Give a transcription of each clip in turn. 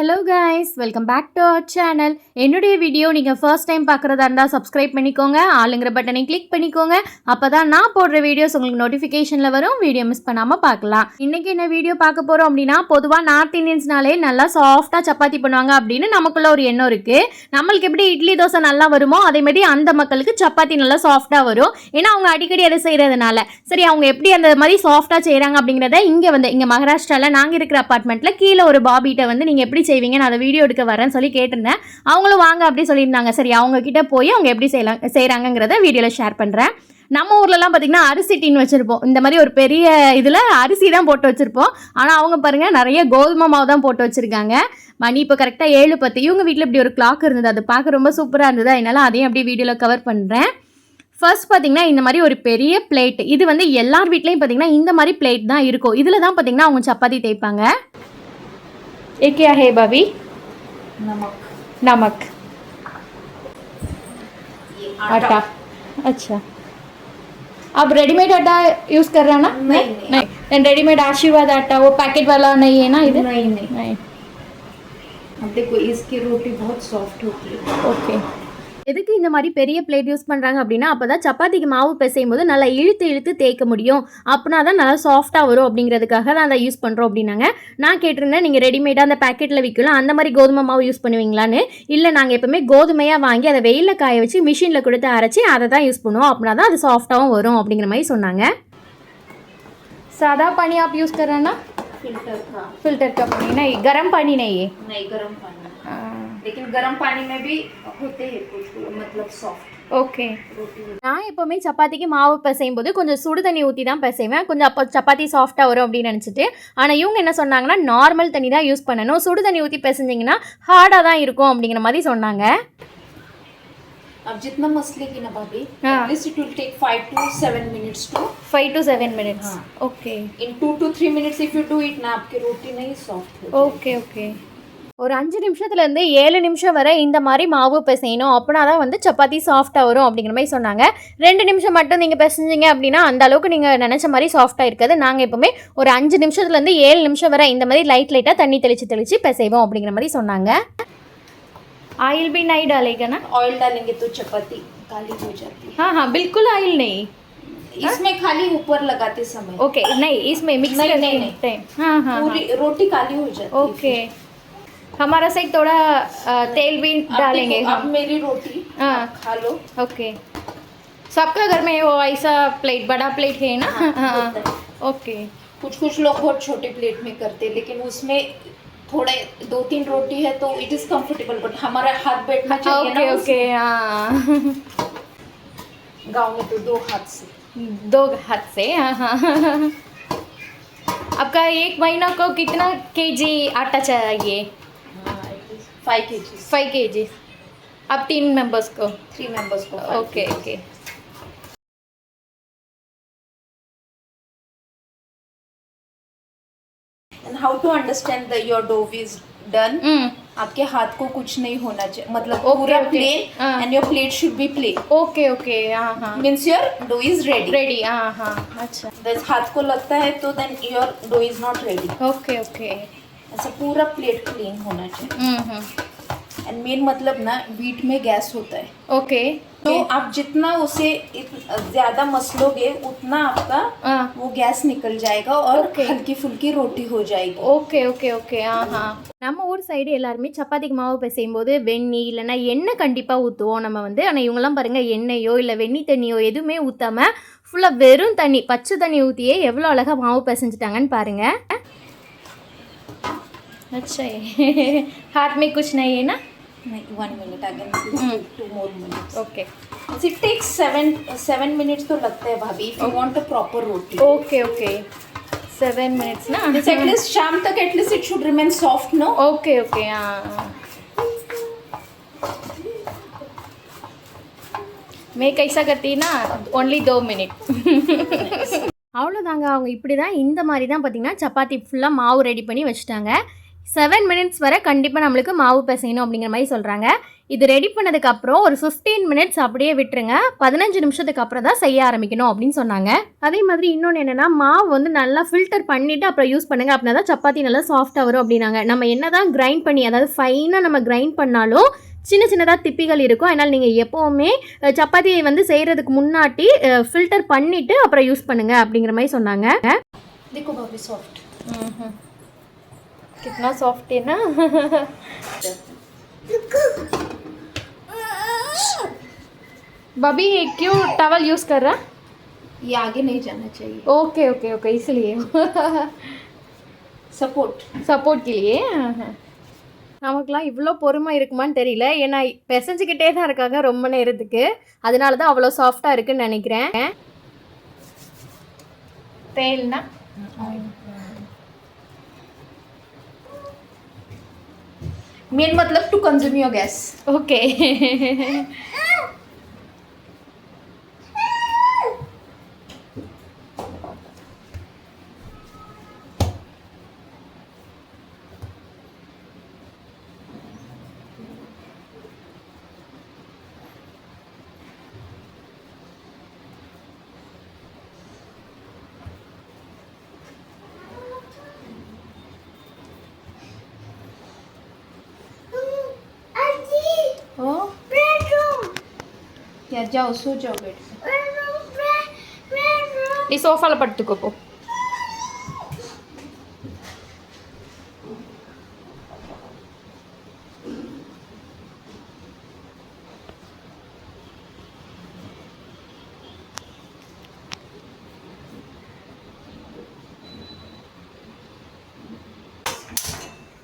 Hello guys welcome back to our channel என்னுடைய video நீங்கள் first time பார்க்குறதா இருந்தால் சப்ஸ்கிரைப் பண்ணிக்கோங்க. ஆளுங்கிற பட்டனை கிளிக் பண்ணிக்கோங்க. அப்போ தான் நான் போடுற வீடியோஸ் உங்களுக்கு நோட்டிஃபிகேஷனில் வரும். வீடியோ மிஸ் பண்ணாமல் பார்க்கலாம். இன்றைக்கி என்ன வீடியோ பார்க்க போகிறோம் அப்படின்னா பொதுவாக நார்த் இந்தியன்ஸ்னாலே நல்லா சாஃப்டாக சப்பாத்தி பண்ணுவாங்க அப்படின்னு நமக்குள்ள ஒரு எண்ணம் இருக்குது நம்மளுக்கு எப்படி இட்லி தோசை நல்லா வருமோ அதே மாதிரி அந்த மக்களுக்கு சப்பாத்தி நல்லா சாஃப்டாக வரும். ஏன்னா அவங்க அடிக்கடி அதை செய்கிறதுனால சரி அவங்க எப்படி அந்த மாதிரி சாஃப்டாக செய்கிறாங்க அப்படிங்கிறத இங்கே வந்து இங்கே மகாராஷ்டிராவில் நாங்கள் இருக்கிற அப்பார்ட்மெண்ட்டில் கீழே ஒரு பாபிகிட்ட வந்து நீங்கள் எப்படி செய்வீங்க நான் அதை வீடியோ எடுக்க வரேன்னு சொல்லி கேட்டிருந்தேன். அவங்களும் வாங்க அப்படி சொல்லியிருந்தாங்க. சரி அவங்க கிட்ட போய் அவங்க எப்படி செய்யலாம் செய்கிறாங்கங்கிறத வீடியோவில் ஷேர் பண்ணுறேன் நம்ம ஊர்லலாம் பார்த்திங்கன்னா அரிசி டின் வச்சுருப்போம். இந்த மாதிரி ஒரு பெரிய இதில் அரிசி தான் போட்டு வச்சுருப்போம். ஆனால் அவங்க பாருங்கள் நிறைய கோதுமை மாவு தான் போட்டு வச்சுருக்காங்க. மணி இப்போ கரெக்டாக ஏழு பத்து. இவங்க வீட்டில் இப்படி ஒரு கிளாக் இருந்தது. அது பார்க்க ரொம்ப சூப்பராக இருந்தது. அதனால அதையும் அப்படியே வீடியோவில் கவர் பண்ணுறேன் ஃபர்ஸ்ட் பார்த்தீங்கன்னா இந்த மாதிரி ஒரு பெரிய பிளேட் இது வந்து எல்லார் வீட்லேயும் பார்த்தீங்கன்னா இந்த மாதிரி பிளேட் தான் இருக்கும். இதில் தான் பார்த்தீங்கன்னா அவங்க சப்பாத்தி தேய்ப்பாங்க. ये क्या है भाभी? नमक। नमक। आटा। अच्छा। आप रेडीमेड आटा यूज़ कर रहे हो ना? नहीं, नहीं। नहीं। रेडीमेड आशीर्वाद आटा वो पैकेट वाला नहीं है ना इधर? नहीं नहीं। नहीं। अब देखो इसकी रोटी बहुत सॉफ्ट होती है। ஓகே எதுக்கு இந்த மாதிரி பெரிய பிளேட் யூஸ் பண்ணுறாங்க அப்படின்னா அப்போ தான் சப்பாத்திக்கு மாவு பிசையும் போது நல்லா இழுத்து இழுத்து தேய்க்க முடியும் அப்படின்னா தான் நல்லா சாஃப்டாக வரும் அப்படிங்கிறதுக்காக தான் அதை யூஸ் பண்ணுறோம் அப்படின்னாங்க நான் கேட்டிருந்தேன் நீங்கள் ரெடிமேடாக அந்த பேக்கெட்டில் விற்கலாம் அந்த மாதிரி கோதுமை மாவு யூஸ் பண்ணுவீங்களான்னு இல்லை நாங்கள் எப்பவுமே கோதுமையாக வாங்கி அதை வெயிலில் காய வச்சு மிஷினில் கொடுத்து அரைச்சி அதை தான் யூஸ் பண்ணுவோம் அப்படின்னா தான் அது சாஃப்டாகவும் வரும் அப்படிங்கிற மாதிரி சொன்னாங்க सादा पानी आप यूज़ कर रहे हैं ना फिल्टर का फिल्टर का पानी नहीं गर्म पानी नहीं है नहीं गर्म पानी लेकिन गर्म पानी में भी होते हैं कुछ मतलब सॉफ्ट ஓகே रोटी होती நான் எப்போவுமே சப்பாத்திக்கு மாவு பிசையும் போது கொஞ்சம் சுடு தண்ணி ஊற்றி தான் பிசைவேன் கொஞ்சம் அப்போ சப்பாத்தி சாஃப்டாக வரும் அப்படின்னு நினச்சிட்டு ஆனால் இவங்க என்ன சொன்னாங்கன்னா நார்மல் தண்ணி தான் யூஸ் பண்ணணும் சுடு தண்ணி ஊற்றி பிசைஞ்சிங்கன்னா ஹார்டாக தான் இருக்கும் அப்படிங்கிற மாதிரி சொன்னாங்க अब जितना मसले की ना भाभी हाँ। At least it will take five to seven minutes to five to seven minutes हाँ। Okay in two to three minutes if you do it ना आपकी रोटी नहीं सॉफ्ट हो ஓகே ஓகே ஒரு அஞ்சு நிமிஷத்துலேருந்து ஏழு நிமிஷம் வரை இந்த மாதிரி மாவு பிசையணும் அப்படின்னா தான் வந்து சப்பாத்தி சாஃப்டாக வரும் அப்படிங்கிற மாதிரி சொன்னாங்க ரெண்டு நிமிஷம் மட்டும் நீங்கள் பிசைஞ்சிங்க அப்படின்னா அந்த அளவுக்கு நீங்கள் நினச்ச மாதிரி சாஃப்டாக இருக்காது நாங்கள் எப்போவுமே ஒரு அஞ்சு நிமிஷத்துலேருந்து ஏழு நிமிஷம் வரை இந்த மாதிரி லைட் லைட்டாக தண்ணி தெளித்து தெளித்து பிசைவோம் அப்படிங்கிற மாதிரி சொன்னாங்க ஆயில் भी नहीं डालेगा ना ऑयल डालेंगे तो चपाती काली हो जाती है हाँ हाँ बिल्कुल ऑयल नहीं इसमें खाली ऊपर लगाते समय ओके नहीं इसमें मिक्स नहीं, करते नहीं, नहीं। टाइम हाँ हाँ पूरी रोटी काली हो जाती है ओके हमारा साइड थोड़ा तेल भी डालेंगे। अब मेरी रोटी हाँ। खा लो। ओके। सबका घर में वो ऐसा प्लेट बड़ा प्लेट है ना? हाँ होता है। ओके। कुछ कुछ लोग बहुत छोटे प्लेट में करते हैं लेकिन उसमें थोड़े दो तीन रोटी है तो इट इज़ कंफर्टेबल बट हमारा हाथ बैठना चाहिए ओके ना ओके हाँ। गाँव में तो दो हाथ से। दो हाथ से हाँ हाँ। आपका एक महीना को कितना केजी आटा चाहिए? फाइव के जी फाइव अब तीन मेंबर्स को। थ्री मेंबर्स को okay okay and how to understand the your dough is done आपके हाथ को कुछ नहीं होना चाहिए। मतलब Okay, पूरा. प्लेन हाँ। And your plate should be plain okay okay हाँ हाँ. Means your dough is ready ready हाँ हाँ. अच्छा हाथ को लगता है तो then your dough is not ready okay okay ऐसा पूरा प्लेट क्लीन होना चाहिए हम्म हम्म एंड मेन मतलब ना बीट में गैस होता है ओके तो आप जितना उसे इत- ज्यादा मसलोगे उतना आपका हाँ वो गैस निकल जाएगा और Okay. हल्की फुल्की रोटी हो जाएगी ஓகே ஓகே ஓகே ஆஹா நம்ம ஊர் சைடு எல்லாருமே சப்பாத்திக்கு மாவு பிசையும் போது வெண்ணெய் இல்லைன்னா எண்ணெய் கண்டிப்பாக ஊற்றுவோம் நம்ம வந்து ஆனால் இவங்கெல்லாம் பாருங்கள் எண்ணெயோ இல்லை வெண்ணெய் தண்ணியோ எதுவுமே ஊற்றாம ஃபுல்லாக வெறும் தண்ணி பச்சை தண்ணி ஊற்றியே எவ்வளோ அழகாக மாவு பிசைஞ்சிட்டாங்கன்னு பாருங்கள் अच्छा है हाथ में कुछ नहीं है ना नहीं one minute again two more minutes okay it takes seven seven minutes तो लगता है भाभी if you want a proper roti okay okay seven minutes ना एटलीस्ट शाम तक at least it should remain soft no okay okay हाँ मैं कैसा करती ना ओनली दो मिनट அவ்வளோதாங்க அவங்க இப்படி தான் இந்த மாதிரி தான் பார்த்தீங்கன்னா சப்பாத்தி ஃபுல்லாக மாவு ரெடி பண்ணி வச்சுட்டாங்க செவன் மினிட்ஸ் வரை கண்டிப்பாக நம்மளுக்கு மாவு பிசையணும் அப்படிங்கிற மாதிரி சொல்கிறாங்க இது ரெடி பண்ணதுக்கப்புறம் ஒரு ஃபிஃப்டீன் மினிட்ஸ் அப்படியே விட்டுருங்க. பதினஞ்சு நிமிஷத்துக்கு அப்புறம் தான் செய்ய ஆரம்பிக்கணும் அப்படின்னு சொன்னாங்க. அதே மாதிரி இன்னொன்று என்னென்னா மாவு வந்து நல்லா ஃபில்டர் பண்ணிவிட்டு அப்புறம் யூஸ் பண்ணுங்கள் அப்படின்னா தான் சப்பாத்தி நல்லா சாஃப்டாக வரும் அப்படின்னாங்க. நம்ம என்ன தான் கிரைண்ட் பண்ணி அதாவது ஃபைனாக நம்ம கிரைண்ட் பண்ணாலும் சின்ன சின்னதாக திப்பிகள் இருக்கும். அதனால் நீங்கள் எப்போவுமே சப்பாத்தியை வந்து செய்கிறதுக்கு முன்னாடி ஃபில்டர் பண்ணிவிட்டு அப்புறம் யூஸ் பண்ணுங்கள் அப்படிங்கிற மாதிரி சொன்னாங்க. कितना सॉफ्ट है ना बबी क्यों टवल यूज़ कर रहा ये आगे नहीं जाना चाहिए ओके ओके ओके इसलिए सपोर्ट சப்போர்ட் கிளியே நமக்குலாம் இவ்வளோ பொறுமை இருக்குமான்னு தெரியல ஏன்னா பிசைஞ்சுக்கிட்டே தான் இருக்காங்க ரொம்ப நேரத்துக்கு அதனால தான் அவ்வளோ சாஃப்டாக இருக்குன்னு நினைக்கிறேன் तेल मेन मतलब to consume your gas okay હો యా జావు సూచో బెడ్ ఈ సోఫాలో పట్టుకోపో.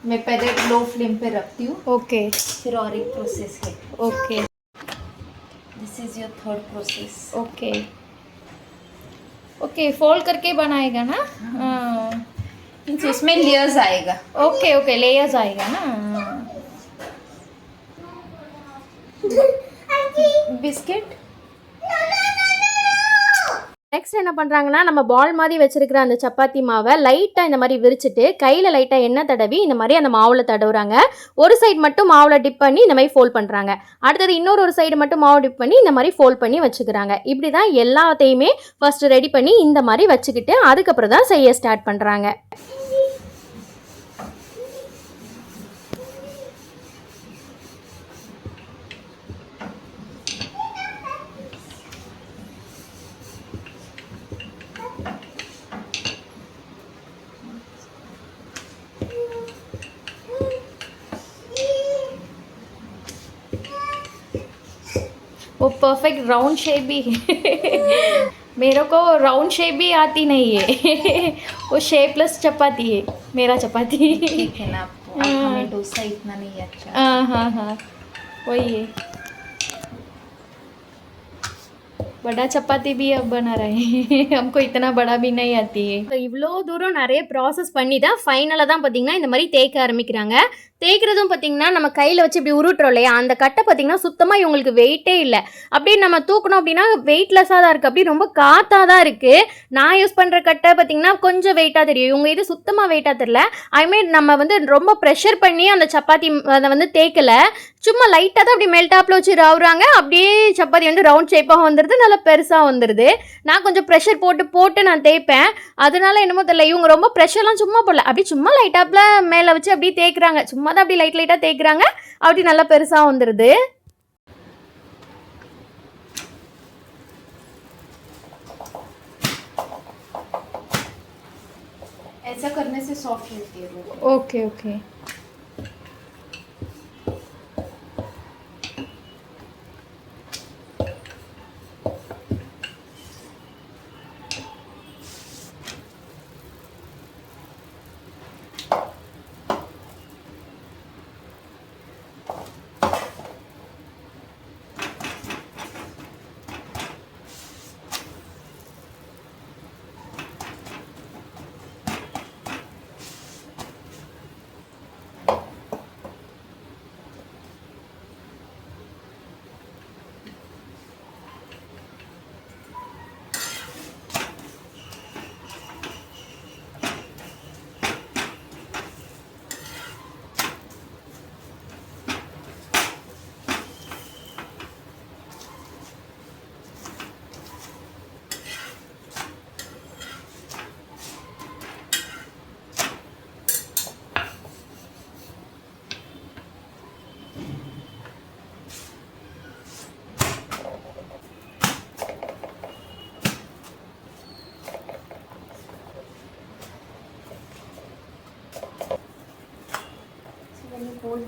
मैं पहले लो फ्लेम पे रखती हूँ। ओके फिर और एक प्रोसेस है। Okay this is your third process okay okay fold करके बनाएगा ना? हाँ।, हाँ। इसमें लेयर्स आएगा। ओके ओके लेयर्स आएगा ना? बिस्किट நெக்ஸ்ட் என்ன பண்ணுறாங்கன்னா நம்ம பால் மாதிரி வச்சுருக்கிற அந்த சப்பாத்தி மாவை லைட்டாக இந்த மாதிரி விரிச்சிட்டு கையில் லைட்டாக எண்ணெய் தடவி இந்த மாதிரி அந்த மாவில் தடவுறாங்க. ஒரு சைடு மட்டும் மாவில் டிப் பண்ணி இந்த மாதிரி ஃபோல்ட் பண்ணுறாங்க அடுத்தது இன்னொரு ஒரு சைடு மட்டும் மாவு டிப் பண்ணி இந்த மாதிரி ஃபோல்ட் பண்ணி வச்சுக்கிறாங்க. இப்படி தான் எல்லாத்தையுமே ஃபஸ்ட்டு ரெடி பண்ணி இந்த மாதிரி வச்சுக்கிட்டு அதுக்கப்புறம் தான் செய்ய ஸ்டார்ட் பண்ணுறாங்க वो परफेक्ट राउंड शेप भी है मेरे को राउंड शेप भी आती नहीं है वो शेपलेस चपाती है मेरा चपाती ठीक है ना आपको अब हाँ। हमें डोसा इतना नहीं अच्छा हाँ हाँ हाँ वही है बड़ा चपाती भी अब बना रहे हैं हमको इतना बड़ा भी नहीं आती है இவ்வளோ தூரம் நிறைய ப்ராசஸ் பண்ணி தான் ஃபைனலாக தான் பார்த்தீங்கன்னா இந்த மாதிரி தேய்க்க ஆரம்பிக்கிறாங்க தேய்க்கிறதும் பார்த்தீங்கன்னா நம்ம கையில் வச்சு இப்படி உருட்டுறோம் இல்லையா? அந்த கட்டை பார்த்தீங்கன்னா சுத்தமாக இவங்களுக்கு வெயிட்டே இல்லை. அப்படியே நம்ம தூக்கணும் அப்படின்னா வெயிட்லெஸ்ஸாக தான் இருக்குது அப்படியே ரொம்ப காத்தாக தான் இருக்குது நான் யூஸ் பண்ணுற கட்டை பார்த்தீங்கன்னா கொஞ்சம் வெயிட்டாக தெரியும். இவங்க இது சுத்தமாக வெயிட்டாக தெரியல. ஐமீன் நம்ம வந்து ரொம்ப ப்ரெஷர் பண்ணி அந்த சப்பாத்தி அதை வந்து தேய்க்கலை. சும்மா லைட்டாக தான் அப்படி மெல்டாப்பில் வச்சு ரவுறாங்க. அப்படியே சப்பாத்தி வந்து ரவுண்ட் ஷேப்பாக வந்துடுது நல்லா பெருசாக வந்துடுது நான் கொஞ்சம் ப்ரெஷர் போட்டு போட்டு நான் தேய்ப்பேன். அதனால என்னமோ தெரியல. இவங்க ரொம்ப ப்ரெஷர்லாம் சும்மா போடல. அப்படி சும்மா லைட்டாப்பில் மேலே வச்சு அப்படியே தேய்க்கிறாங்க. சும்மா தான் அப்படி லைட் லைட்டாக தேய்க்கிறாங்க அப்படி நல்லா பெருசாக வந்துடுது ऐसा करने से सॉफ्ट रहती है वो okay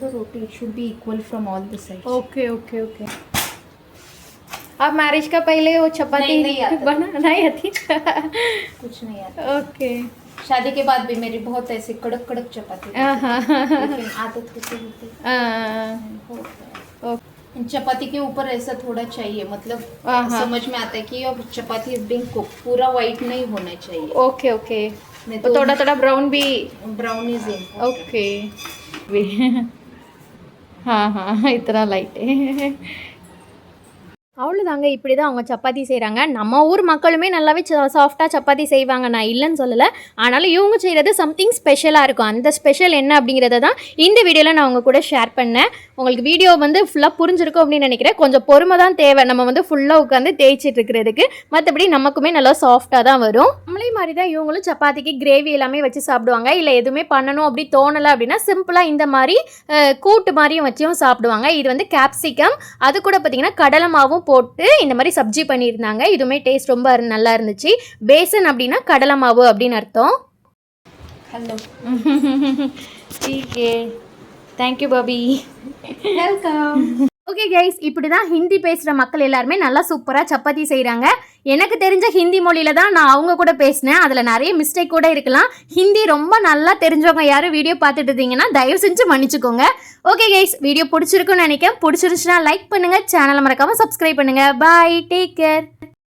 the roti, it should be equal from all the sides. Okay okay okay आप मैरिज का पहले वो चपाती नहीं, नहीं आता। बना नहीं आती? कुछ नहीं आता। ओके शादी के बाद भी मेरी बहुत ऐसे कड़क कड़क चपाती थी। हाँ। लेकिन आदत होते होते हो गया। चपाती के ऊपर ऐसा थोड़ा चाहिए मतलब। समझ में आता है कि अब चपाती इज़ बिंग कुक पूरा वाइट नहीं होना चाहिए। ओके ओके नहीं तो थोड़ा थोड़ा ब्राउन भी ब्राउन इज़ ओके हाँ हाँ इतना लाइट है அவ்வளோதாங்க இப்படி தான் அவங்க சப்பாத்தி செய்கிறாங்க நம்ம ஊர் மக்களுமே நல்லாவே சாஃப்டாக சப்பாத்தி செய்வாங்க நான் இல்லைன்னு சொல்லலை ஆனாலும் இவங்க செய்கிறது சம்திங் ஸ்பெஷலாக இருக்கும் அந்த ஸ்பெஷல் என்ன அப்படிங்கிறத தான் இந்த வீடியோவில் நான் உங்க கூட ஷேர் பண்ணேன் உங்களுக்கு வீடியோ வந்து ஃபுல்லாக புரிஞ்சிருக்கும் அப்படின்னு நினைக்கிறேன். கொஞ்சம் பொறுமை தான் தேவை. நம்ம வந்து ஃபுல்லாக உட்காந்து தேய்ச்சிட்டு இருக்கிறதுக்கு. மற்றபடி நமக்குமே நல்லா சாஃப்டாக தான் வரும். நம்மளே மாதிரி தான் இவங்களும் சப்பாத்திக்கு கிரேவி எல்லாமே வச்சு சாப்பிடுவாங்க. இல்லை எதுவுமே பண்ணணும் அப்படி தோணலை அப்படின்னா சிம்பிளாக இந்த மாதிரி கூட்டு மாதிரியும் வச்சும் சாப்பிடுவாங்க. இது வந்து கேப்சிகம் அது கூட பார்த்தீங்கன்னா கடலை மாவும் போட்டு இந்த மாதிரி சப்ஜி பண்ணியிருந்தாங்க. இதுவுமே டேஸ்ட் ரொம்ப நல்லா இருந்துச்சு. பேசன் அப்படின்னா கடலை மாவு அப்படின்னு அர்த்தம். ஹலோ தேங்க்யூ பாபி வெல்கம் ஓகே கைஸ் இப்படி தான் ஹிந்தி பேசுகிற மக்கள் எல்லாருமே நல்லா சூப்பராக சப்பாத்தி செய்கிறாங்க எனக்கு தெரிஞ்ச ஹிந்தி மொழியில் தான் நான் அவங்க கூட பேசினேன். அதில் நிறைய மிஸ்டேக் கூட இருக்கலாம். ஹிந்தி ரொம்ப நல்லா தெரிஞ்சவங்க யாரும் வீடியோ பார்த்துட்டு இருந்தீங்கன்னா தயவு செஞ்சு மன்னிச்சுக்கோங்க. ஓகே கைஸ் வீடியோ பிடிச்சிருக்குன்னு நினைக்கிறேன். பிடிச்சிருந்துச்சுன்னா லைக் பண்ணுங்கள் சேனலை மறக்காமல் சப்ஸ்கிரைப் பண்ணுங்கள் பாய் டேக் கேர்